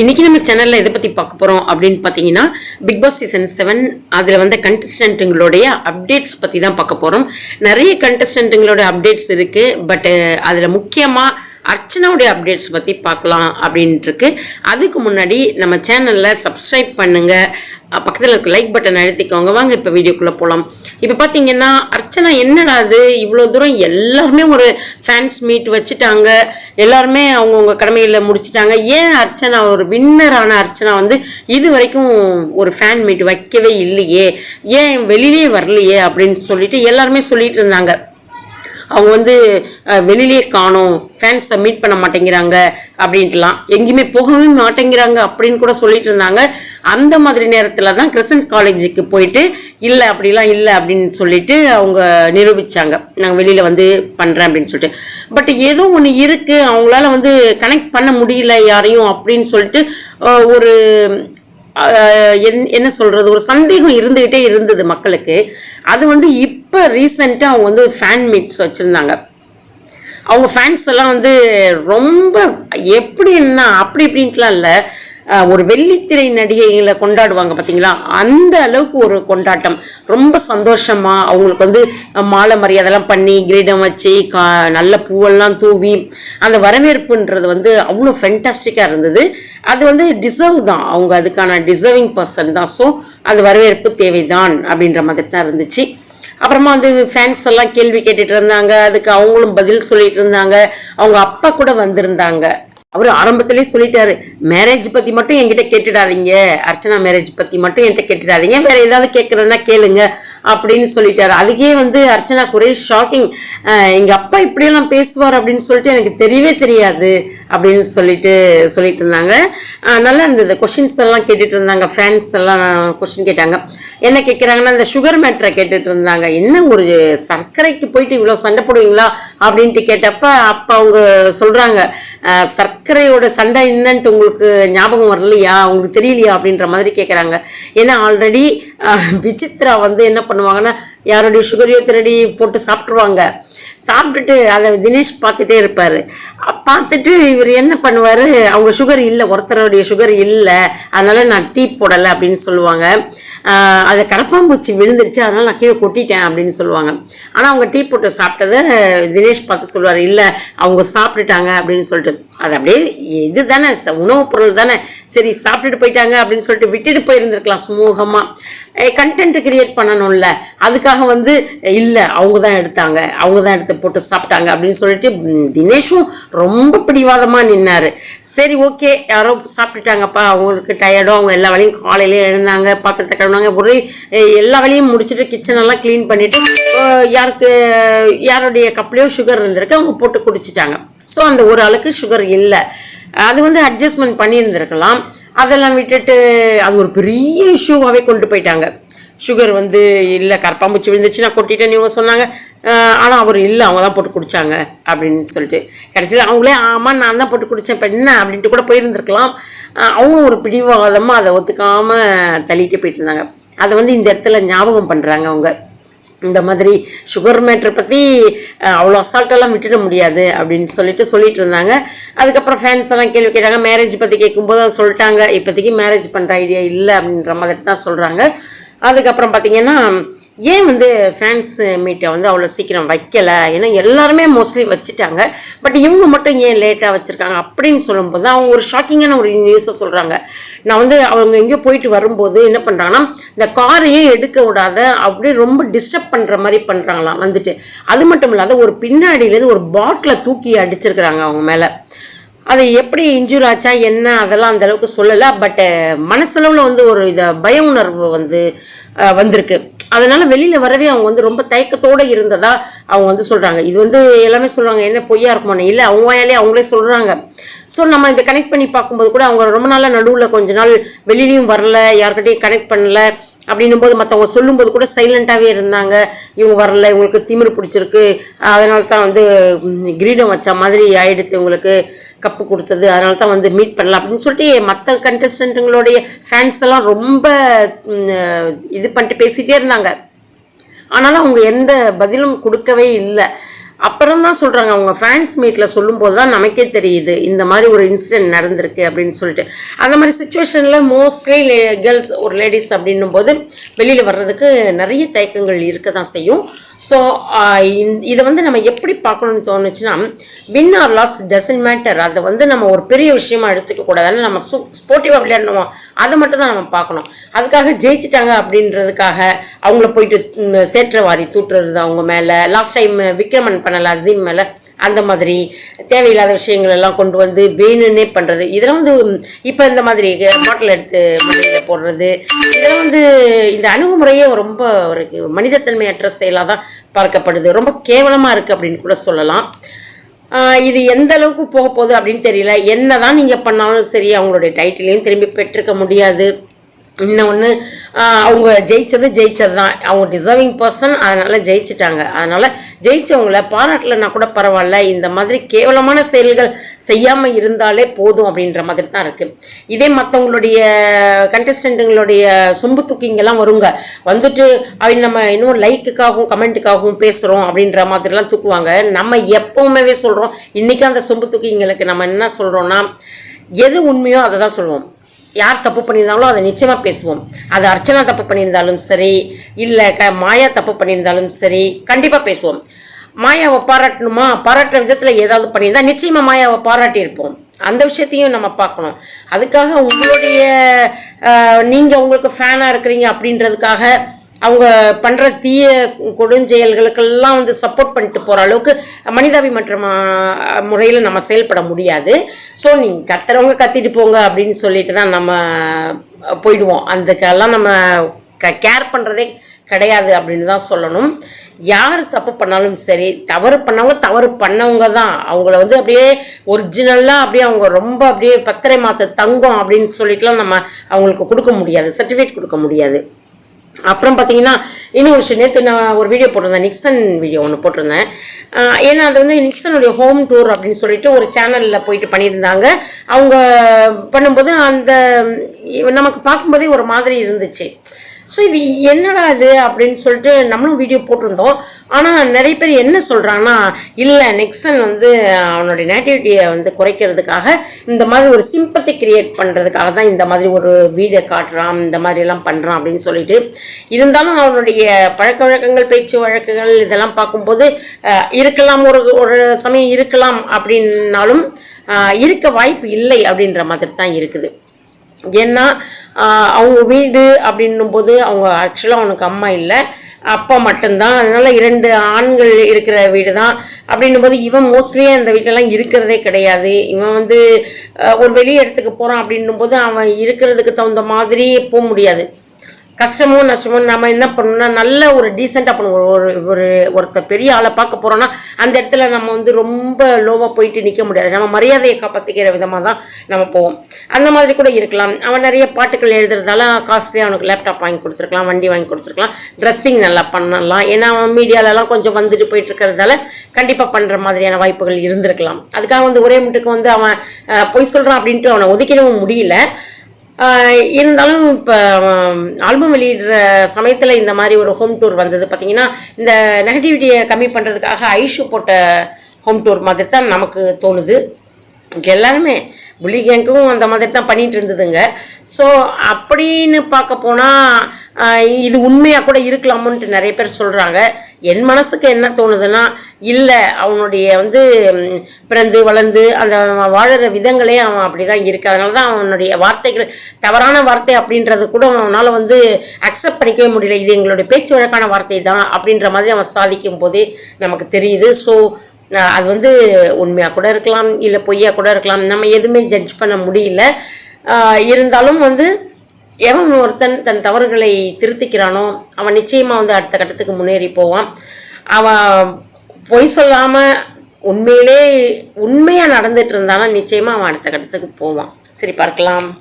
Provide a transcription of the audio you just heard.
இன்னைக்கு நம்ம சேனல்ல எதை பத்தி பார்க்க போறோம் அப்படின்னு பாத்தீங்கன்னா பிக் பாஸ் சீசன் செவன் அதுல வந்த கண்டஸ்டன்ட்டுங்களுடைய அப்டேட்ஸ் பத்தி தான் பார்க்க போறோம். நிறைய கண்டஸ்டன்ட்டுங்களோட அப்டேட்ஸ் இருக்கு பட் அதுல முக்கியமா அர்ச்சனாவுடைய அப்டேட்ஸ் பத்தி பார்க்கலாம் அப்படின்ட்டு இருக்கு. அதுக்கு முன்னாடி நம்ம சேனல்ல சப்ஸ்கிரைப் பண்ணுங்க. பக்கத்தில் பக்கத்துல இருக்க லைக் பட்டன் அழுத்திக்கோங்க. வாங்க இப்ப வீடியோக்குள்ள போலாம். இப்ப பாத்தீங்கன்னா அர்ச்சனா என்னடா அது இவ்வளவு தூரம் எல்லாருமே ஒரு ஃபேன்ஸ் மீட் வச்சுட்டாங்க. எல்லாருமே அவங்கவுங்க கடமையில முடிச்சுட்டாங்க. ஏன் அர்ச்சனா ஒரு வின்னரான அர்ச்சனா வந்து இது வரைக்கும் ஒரு ஃபேன் மீட் வைக்கவே இல்லையே? ஏன் வெளியிலே வரலையே அப்படின்னு சொல்லிட்டு எல்லாருமே சொல்லிட்டு இருந்தாங்க. அவங்க வந்து அஹ், வெளியிலே காணோம். ஃபேன்ஸை மீட் பண்ண மாட்டேங்கிறாங்க அப்படின்ட்டுலாம். எங்கேயுமே போகவே மாட்டேங்கிறாங்க அப்படின்னு கூட சொல்லிட்டு இருந்தாங்க. அந்த மாதிரி நேரத்துல தான் கிறிஸ்டன் காலேஜுக்கு போயிட்டு இல்லை அப்படிலாம் இல்லை அப்படின்னு சொல்லிட்டு அவங்க நிரூபிச்சாங்க. நாங்கள் வெளியில வந்து பண்றேன் அப்படின்னு சொல்லிட்டு. பட் ஏதோ ஒன்று இருக்கு. அவங்களால வந்து கனெக்ட் பண்ண முடியல யாரையும் அப்படின்னு சொல்லிட்டு ஒரு என்- என்ன சொல்றது ஒரு சந்தேகம் இருந்துகிட்டே இருந்தது மக்களுக்கு. அது வந்து இப்போ ரீசெண்டாக அவங்க வந்து ஃபேன் மீட்ஸ் வச்சிருந்தாங்க. அவங்க ஃபேன்ஸ் எல்லாம் வந்து ரொம்ப எப்படின்னா அப்படி இப்படின்ட்டுலாம் இல்லை. ஒரு வெள்ளித்திரை நடிகைகளை கொண்டாடுவாங்க பார்த்தீங்களா அந்த அளவுக்கு ஒரு கொண்டாட்டம். ரொம்ப சந்தோஷமா அவங்களுக்கு வந்து மாலை மரியாதைலாம் பண்ணி கிரீடம் வச்சு கா- நல்ல பூவெல்லாம் தூவி அந்த வரவேற்புன்றது வந்து அவ்வளோ ஃபென்டாஸ்டிக்காக இருந்தது. அது வந்து டிசர்வ் தான். அவங்க அதுக்கான டிசர்விங் பர்சன் தான். ஸோ அந்த வரவேற்பு தேவைதான் அப்படின்ற மாதிரி தான் இருந்துச்சு. அப்புறமா வந்து ஃபேன்ஸ் எல்லாம் கேள்வி கேட்டுட்டு இருந்தாங்க. அதுக்கு அவங்களும் பதில் சொல்லிட்டு இருந்தாங்க. அவங்க அப்பா கூட வந்திருந்தாங்க. அவரு ஆரம்பத்திலே சொல்லிட்டாரு மேரேஜ் பத்தி மட்டும் என்கிட்ட கேட்டுடாதீங்க. அர்ச்சனா மேரேஜ் பத்தி மட்டும் என்கிட்ட கேட்டுடாதீங்க. வேற ஏதாவது கேட்கறதுன்னா கேளுங்க. அப்படின்னு சொல்லிட்டாரு. அதுக்கே வந்து அர்ச்சனா ஒரே ஷாக்கிங் எங்க அப்பா இப்படியெல்லாம் பேசுவார் அப்படின்னு சொல்லிட்டு எனக்கு தெரியவே தெரியாது அப்படின்னு சொல்லிட்டு சொல்லிட்டு இருந்தாங்க. நல்லா இருந்தது. கொஷின்ஸ் எல்லாம் கேட்டுட்டு இருந்தாங்க. ஃபேன்ஸ் எல்லாம் கொஸ்டின் கேட்டாங்க. என்ன கேட்குறாங்கன்னா இந்த சுகர் மேட்ரை கேட்டுட்டு இருந்தாங்க. என்ன ஒரு சர்க்கரைக்கு போயிட்டு இவ்வளோ சண்டை போடுவீங்களா அப்படின்ட்டு கேட்டப்ப அப்ப அவங்க சொல்றாங்க சர்க்கரையோட சண்டை என்னன்ட்டு உங்களுக்கு ஞாபகம் வரலையா? உங்களுக்கு தெரியலையா? அப்படின்ற மாதிரி கேட்குறாங்க ஏன்னா ஆல்ரெடி விசித்ரா வந்து என்ன பண்ணுவாங்கன்னா யாருடைய சுகரையோ திருடி போட்டு சாப்பிட்ருவாங்க சாப்பிட்டுட்டு அதை தினேஷ் பார்த்துட்டே இருப்பாரு. பார்த்துட்டு இவர் என்ன பண்ணுவாரு? அவங்க சுகர் இல்லை ஒருத்தருடைய சுகர் இல்லை அதனால நான் டீ போடலை அப்படின்னு சொல்லுவாங்க. ஆஹ் அது கரப்பாம்பூச்சி விழுந்துருச்சு அதனால நான் கீழே கொட்டிட்டேன் அப்படின்னு சொல்லுவாங்க. ஆனா அவங்க டீ போட்டு சாப்பிட்டதை தினேஷ் பார்த்து சொல்லுவாரு. இல்ல அவங்க சாப்பிட்டுட்டாங்க அப்படின்னு சொல்லிட்டு. அது அப்படியே இது தானே உணவுப் பொருள் தானே. சரி சாப்பிட்டுட்டு போயிட்டாங்க அப்படின்னு சொல்லிட்டு விட்டுட்டு போயிருந்திருக்கலாம் சுமூகமா. கண்டென்ட் கிரியேட் பண்ணணும்ல. அதுக்காக வந்து இல்லை அவங்க தான் எடுத்தாங்க. அவங்க தான் எடுத்து போட்டு சாப்பிட்டாங்க அப்படின்னு சொல்லிட்டு தினேஷும் ரொம்ப பிடிவாதமாக நின்னார். சரி ஓகே யாரோ சாப்பிட்டுட்டாங்கப்பா அவங்களுக்கு டயர்டோ அவங்க எல்லா வேலையும் காலையிலே எழுந்தாங்க பாத்திரத்தை கழுவினாங்க ஒரே எல்லா வேலையும் முடிச்சுட்டு கிச்சனெல்லாம் க்ளீன் பண்ணிட்டு யாருக்கு யாருடைய கப்லேயோ சுகர் இருந்திருக்கு அவங்க போட்டு குடிச்சிட்டாங்க. ஸோ அந்த ஒரு ஆளுக்கு சுகர் இல்லை. அது வந்து அட்ஜஸ்ட்மெண்ட் பண்ணியிருந்திருக்கலாம். அதெல்லாம் விட்டுட்டு அது ஒரு பெரிய இஷ்யூவாகவே கொண்டு போயிட்டாங்க. சுகர் வந்து இல்லை கரப்பாம்பூச்சி விழுந்துச்சு நான் கொட்டிட்டேன்னு இவங்க சொன்னாங்க. ஆனால் அவர் இல்லை அவங்க தான் போட்டு குடித்தாங்க அப்படின்னு சொல்லிட்டு. கடைசியில் அவங்களே ஆமாம் நான் தான் போட்டு குடித்தேன் இப்போ என்ன அப்படின்ட்டு கூட போயிருந்துருக்கலாம். அவங்க ஒரு பிடிவாதமாக அதை ஒத்துக்காமல் தள்ளிட்டு போயிட்டு இருந்தாங்க. அதை வந்து இந்த இடத்துல ஞாபகம் பண்ணுறாங்க அவங்க. இந்த மாதிரி சுகர் மேட்ரு பத்தி அவ்வளோ அசால்ட்டெல்லாம் விட்டுட முடியாது அப்படின்னு சொல்லிட்டு சொல்லிட்டு இருந்தாங்க. அதுக்கப்புறம் ஃபேன்ஸ் எல்லாம் கேள்வி கேட்டாங்க. மேரேஜ் பத்தி கேட்கும்போது அதை சொல்லிட்டாங்க. இப்போதைக்கு மேரேஜ் பண்ற ஐடியா இல்லை அப்படின்ற மாதிரி தான் சொல்றாங்க. அதுக்கப்புறம் பார்த்தீங்கன்னா ஏன் வந்து ஃபேன்ஸ் மீட்டை வந்து அவ்வளோ சீக்கிரம் வைக்கலை? ஏன்னா எல்லாருமே மோஸ்ட்லி வச்சுட்டாங்க. பட் இவங்க மட்டும் ஏன் லேட்டாக வச்சுருக்காங்க அப்படின்னு சொல்லும்போது தான் அவங்க ஒரு ஷாக்கிங்கான ஒரு நியூஸை சொல்கிறாங்க நான் வந்து அவங்க எங்கேயோ போயிட்டு வரும்போது என்ன பண்ணுறாங்கன்னா இந்த காரையே எடுக்க விடாத அப்படியே ரொம்ப டிஸ்டர்ப் பண்ணுற மாதிரி பண்ணுறாங்களாம் வந்துட்டு. அது மட்டும் இல்லாத ஒரு பின்னாடியிலேருந்து ஒரு பாட்டிலை தூக்கி அடிச்சிருக்கிறாங்க அவங்க மேலே. அது எப்படி இன்ஜூர் ஆச்சா என்ன அதெல்லாம் அந்த அளவுக்கு சொல்லலை. பட் மனசளவில் வந்து ஒரு இத பய உணர்வு வந்து வந்திருக்கு. அதனால வெளியில வரவே அவங்க வந்து ரொம்ப தயக்கத்தோட இருந்ததா அவங்க வந்து சொல்றாங்க. இது வந்து எல்லாமே சொல்றாங்க என்ன பொய்யா இருக்குமோ இல்ல அவங்க வாயாலே அவங்களே சொல்றாங்க. ஸோ நம்ம இதை கனெக்ட் பண்ணி பார்க்கும்போது கூட அவங்க ரொம்ப நாளா நடுவில் கொஞ்ச நாள் வெளியிலையும் வரல யார்கிட்டயும் கனெக்ட் பண்ணல அப்படின்னும் போது மற்றவங்க சொல்லும்போது கூட சைலண்டாகவே இருந்தாங்க. இவங்க வரல இவங்களுக்கு திமிர் பிடிச்சிருக்கு. அதனால தான் வந்து கிரீடம் வச்ச மாதிரி ஆயிடுச்சு இவங்களுக்கு. கப்பு கொடுத்தது அதனால தான் வந்து மீட் பண்ணலாம் அப்படின்னு சொல்லிட்டு மற்ற கண்டஸ்டன்ட்டுங்களுடைய ஃபேன்ஸ் எல்லாம் ரொம்ப இது பண்ணிட்டு பேசிட்டே இருந்தாங்க. ஆனாலும் அவங்க எந்த பதிலும் கொடுக்கவே இல்லை. அப்புறம் தான் சொல்றாங்க அவங்க ஃபேன்ஸ் மீட்ல சொல்லும்போது தான் நமக்கே தெரியுது இந்த மாதிரி ஒரு இன்சிடென்ட் நடந்திருக்கு அப்படின்னு சொல்லிட்டு. அந்த மாதிரி சுச்சுவேஷன்ல மோஸ்ட்லி கேர்ள்ஸ் ஒரு லேடிஸ் அப்படின்னும் போது வெளியில வர்றதுக்கு நிறைய தயக்கங்கள் இருக்க தான் செய்யும். ஸோ இதை வந்து நம்ம எப்படி பார்க்கணும்னு தோணுச்சுன்னா win or lose doesn't matter அதை வந்து நம்ம ஒரு பெரிய விஷயமா எடுத்துக்க கூடாது. நம்ம சு ஸ்போர்ட்டிவாக விளையாடணுமோ? அதை மட்டும் தான் நம்ம பார்க்கணும். அதுக்காக ஜெயிச்சிட்டாங்க அப்படின்றதுக்காக அவங்கள போயிட்டு சேற்ற வாரி தூட்டுறது அவங்க மேலே. லாஸ்ட் டைம் விக்ரமன் பண்ணல அசீம் மேலே. அந்த மாதிரி தேவையில்லாத விஷயங்கள் எல்லாம் கொண்டு வந்து வேணும்னே பண்ணுறது இதெல்லாம் வந்து இப்போ இந்த மாதிரி பாட்டில் எடுத்து மண்ணில போடுறது இதெல்லாம் வந்து இந்த அணுகுமுறையே ரொம்ப ஒரு மனிதத்தன்மையற்ற செயலாக தான் பார்க்கப்படுது. ரொம்ப கேவலமாக இருக்குது அப்படின்னு கூட சொல்லலாம். இது எந்த அளவுக்கு போக போகுது அப்படின்னு தெரியல. என்னதான் நீங்கள் பண்ணாலும் சரி அவங்களுடைய டைட்டிலையும் திரும்பி பெற்றிருக்க முடியாது. இன்னொன்று அவங்க ஜெயிச்சது ஜெயிச்சது தான் அவங்க டிசர்விங் பர்சன் அதனால ஜெயிச்சிட்டாங்க. அதனால ஜெயிச்சவங்கள பாராட்டலைன்னா கூட பரவாயில்ல. இந்த மாதிரி கேவலமான செயல்கள் செய்யாமல் இருந்தாலே போதும் அப்படின்ற மாதிரி தான் இருக்கு. இதே மற்றவங்களுடைய கண்டஸ்டண்ட்டுங்களுடைய சொம்பு தூக்கிங்கெல்லாம் வருங்க. வந்துட்டு அவங்க நம்ம இன்னும் லைக்குக்காகவும் கமெண்ட்டுக்காகவும் பேசுகிறோம் அப்படின்ற மாதிரிலாம் தூக்குவாங்க. நம்ம எப்பவுமே சொல்கிறோம் இன்றைக்கி அந்த சொம்பு தூக்கிங்களுக்கு நம்ம என்ன சொல்கிறோன்னா எது உண்மையோ அதை தான் சொல்லுவோம். யார் தப்பு பண்ணியிருந்தாங்களோ அதை நிச்சயமா பேசுவோம். அது அர்ச்சனா தப்பு பண்ணியிருந்தாலும் சரி இல்ல க மாயா தப்பு பண்ணியிருந்தாலும் சரி கண்டிப்பா பேசுவோம். மாயாவை பாராட்டணுமா? பாராட்டுற விதத்துல ஏதாவது பண்ணியிருந்தா நிச்சயமா மாயாவை பாராட்டி இருப்போம் அந்த விஷயத்தையும் நம்ம பார்க்கணும். அதுக்காக உங்களுடைய ஆஹ், நீங்க உங்களுக்கு ஃபேனா இருக்கிறீங்க அப்படின்றதுக்காக அவங்க பண்ற தீய கொடுஞ்செயல்களுக்கெல்லாம் வந்து சப்போர்ட் பண்ணிட்டு போற அளவுக்கு மனிதாபிமன்ற மா- முறையில நம்ம செயல்பட முடியாது. ஸோ நீங்க கத்துறவங்க கத்திட்டு போங்க அப்படின்னு சொல்லிட்டு தான் நம்ம போயிடுவோம். அதுக்கெல்லாம் நம்ம கேர் பண்றதே கிடையாது அப்படின்னு தான் சொல்லணும். யார் தப்பு பண்ணாலும் சரி தவறு பண்ணவங்க தவறு பண்ணவங்க தான். அவங்கள வந்து அப்படியே ஒரிஜினலாக அப்படியே அவங்க ரொம்ப அப்படியே பத்திரை மாத்த தங்கம் அப்படின்னு சொல்லிட்டுலாம் நம்ம அவங்களுக்கு கொடுக்க முடியாது சர்டிஃபிகேட் கொடுக்க முடியாது. அப்புறம் பார்த்தீங்கன்னா இன்னொரு விஷயம் நேற்று நான் ஒரு வீடியோ போட்டிருந்தேன் நிக்சன் வீடியோ ஒன்று போட்டிருந்தேன். ஏன்னா அது வந்து நிக்சனுடைய ஹோம் டூர் அப்படின்னு சொல்லிட்டு ஒரு சேனலில் போயிட்டு பண்ணியிருந்தாங்க. அவங்க பண்ணும்போது அந்த நமக்கு பார்க்கும்போதே ஒரு மாதிரி இருந்துச்சு. ஸோ இது என்னடா இது அப்படின்னு சொல்லிட்டு நம்மளும் வீடியோ போட்டிருந்தோம். ஆனால் நிறைய பேர் என்ன சொல்றாங்கன்னா இல்லை நெக்ஸன் வந்து அவனுடைய நேட்டிவிட்டியை வந்து குறைக்கிறதுக்காக இந்த மாதிரி ஒரு சிம்பத்தி கிரியேட் பண்ணுறதுக்காக தான் இந்த மாதிரி ஒரு வீடியோ காட்டுறான் இந்த மாதிரி எல்லாம் பண்ணுறான் அப்படின்னு சொல்லிட்டு இருந்தாலும் அவனுடைய பழக்க வழக்கங்கள் பேச்சு வழக்குகள் இதெல்லாம் பார்க்கும்போது இருக்கலாம் ஒரு ஒரு சமயம் இருக்கலாம் அப்படின்னாலும் இருக்க வாய்ப்பு இல்லை அப்படின்ற மாதிரி தான் இருக்குது. ஏன்னா அவங்க வீடு அப்படின்னும் போது அவங்க ஆக்சுவலாக அவனுக்கு அம்மா இல்லை. அப்பா மட்டும்தான். அதனால இரண்டு ஆண்கள் இருக்கிற வீடு தான் அப்படின்னும் போது இவன் மோஸ்ட்லி அந்த வீட்டிலலாம் இருக்கிறதே கிடையாது. இவன் வந்து ஒரு வெளியே இடத்துக்கு போறான் அப்படின்னும் போது அவன் இருக்கிறதுக்கு தகுந்த மாதிரி போக முடியாது. கஷ்டமோ நஷ்டமோ நம்ம என்ன பண்ணணும்னா நல்ல ஒரு டீசெண்டாக பண்ணுவோம் ஒரு ஒரு ஒருத்தர் பெரிய ஆளை பார்க்க போகிறோன்னா அந்த இடத்துல நம்ம வந்து ரொம்ப லோவாக போயிட்டு நிற்க முடியாது. நம்ம மரியாதையை காப்பாற்றிக்கிற விதமாக தான் நம்ம போவோம். அந்த மாதிரி கூட இருக்கலாம். அவன் நிறைய பாட்டுகள் எழுதுறதால காஸ்ட்லி அவனுக்கு லேப்டாப் வாங்கி கொடுத்துருக்கலாம் வண்டி வாங்கி கொடுத்துருக்கலாம். ட்ரெஸ்ஸிங் நல்லா பண்ணலாம். ஏன்னா அவன் மீடியாலலாம் கொஞ்சம் வந்துட்டு போயிட்டு இருக்கிறதால கண்டிப்பாக பண்ணுற மாதிரியான வாய்ப்புகள் இருந்திருக்கலாம். அதுக்காக வந்து ஒரே மட்டுக்கு வந்து அவன் பொய் சொல்கிறான் அப்படின்ட்டு அவனை ஒதுக்கிடவும் முடியல. இருந்தாலும் இப்போ ஆல்பம் வெளியிடுற சமயத்தில் இந்த மாதிரி ஒரு ஹோம் டூர் வந்தது. பார்த்தீங்கன்னா இந்த நெகட்டிவிட்டியை கம்மி பண்ணுறதுக்காக ஐஷு போட்ட ஹோம் டூர் மாதிரி தான் நமக்கு தோணுது. எல்லாருமே புள்ளி கேங்க்கும் அந்த மாதிரி தான் பண்ணிட்டு இருந்ததுங்க. ஸோ அப்படின்னு பார்க்க போனால் இது உண்மையாக கூட இருக்கலாமுன்ட்டு நிறைய பேர் சொல்கிறாங்க என் மனசுக்கு என்ன தோணுதுன்னா இல்லை அவனுடைய வந்து பிறந்து வளர்ந்து அந்த வாழற விதங்களே அவன் அப்படிதான் இருக்கு. அதனால தான் அவனுடைய வார்த்தைகள் தவறான வார்த்தை அப்படின்றது கூட அவனால் வந்து அக்செப்ட் பண்ணிக்கவே முடியல. இது எங்களுடைய பேச்சு வழக்கான வார்த்தை தான் அப்படின்ற மாதிரி அவன் சாதிக்கும் போதே நமக்கு தெரியுது. ஸோ அது வந்து உண்மையா கூட இருக்கலாம் இல்லை பொய்யா கூட இருக்கலாம். நம்ம எதுவுமே ஜட்ஜ் பண்ண முடியல. ஆஹ் இருந்தாலும் வந்து எவன் ஒருத்தன் தன் தவறுகளை திருத்திக்கிறானோ அவன் நிச்சயமா வந்து அடுத்த கட்டத்துக்கு முன்னேறி போவான். அவன் பொய் சொல்லாம உண்மையிலே உண்மையா நடந்துட்டு இருந்தாலும் நிச்சயமா அவன் அடுத்த கட்டத்துக்கு போவான். சரி பார்க்கலாம்.